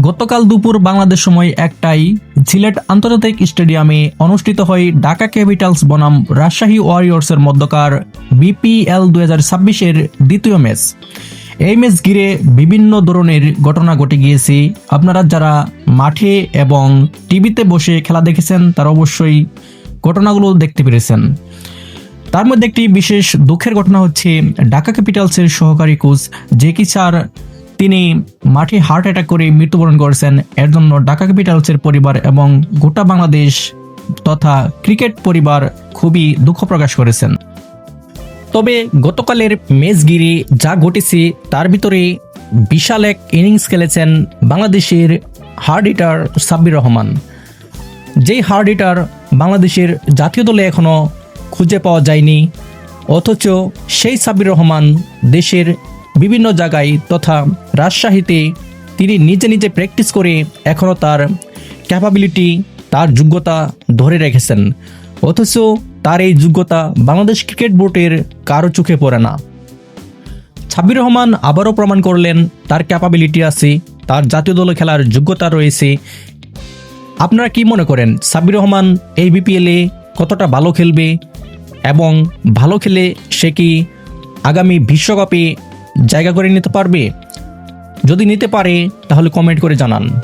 গতকাল দুপুর বাংলাদেশ সময় একটাই সিলেট আন্তর্জাতিক স্টেডিয়ামে অনুষ্ঠিত হয় ঢাকা ক্যাপিটালস বনাম রাজশাহী ওয়ারিয়র্সের মধ্যকার বিপিএল দু ছাব্বিশের দ্বিতীয় ম্যাচ। এই ম্যাচ ঘিরে বিভিন্ন ধরনের ঘটনা ঘটে গিয়েছে। আপনারা যারা মাঠে এবং টিভিতে বসে খেলা দেখেছেন, তারা অবশ্যই ঘটনাগুলো দেখতে পেরেছেন। তার মধ্যে একটি বিশেষ দুঃখের ঘটনা হচ্ছে, ঢাকা ক্যাপিটালসের সহকারী কোচ জেকি স্যার তিনি মাঠে হার্ট অ্যাটাক করে মৃত্যুবরণ করেছেন। এর জন্য ঢাকা ক্যাপিটালসের পরিবার এবং গোটা বাংলাদেশ তথা ক্রিকেট পরিবার খুবই দুঃখ প্রকাশ করেছেন। তবে গতকালের মেজগিরি যা ঘটেছে, তার ভিতরে বিশাল এক ইনিংস খেলেছেন বাংলাদেশের হার্ড হিটার সাব্বির রহমান। যেই হার্ড হিটার বাংলাদেশের জাতীয় দলে এখনও খুঁজে পাওয়া যায়নি। অথচ সেই সাবির রহমান দেশের বিভিন্ন জায়গায় তথা রাজশাহীতে তিনি নিজে নিজে প্র্যাকটিস করে এখনও তার ক্যাপাবিলিটি তার যোগ্যতা ধরে রেখেছেন। অথচ তার এই যোগ্যতা বাংলাদেশ ক্রিকেট বোর্ডের কারও চোখে পড়ে না। সাব্বির রহমান আবারও প্রমাণ করলেন তার ক্যাপাবিলিটি আছে, তার জাতীয় দলে খেলার যোগ্যতা রয়েছে। আপনারা কি মনে করেন, সাব্বির রহমান এই বিপিএলে কতটা ভালো খেলবে? এবং ভালো খেলে সে কি আগামী বিশ্বকাপে জায়গা করে নিতে পারবে? যদি নিতে পারে, তাহলে কমেন্ট করে জানান।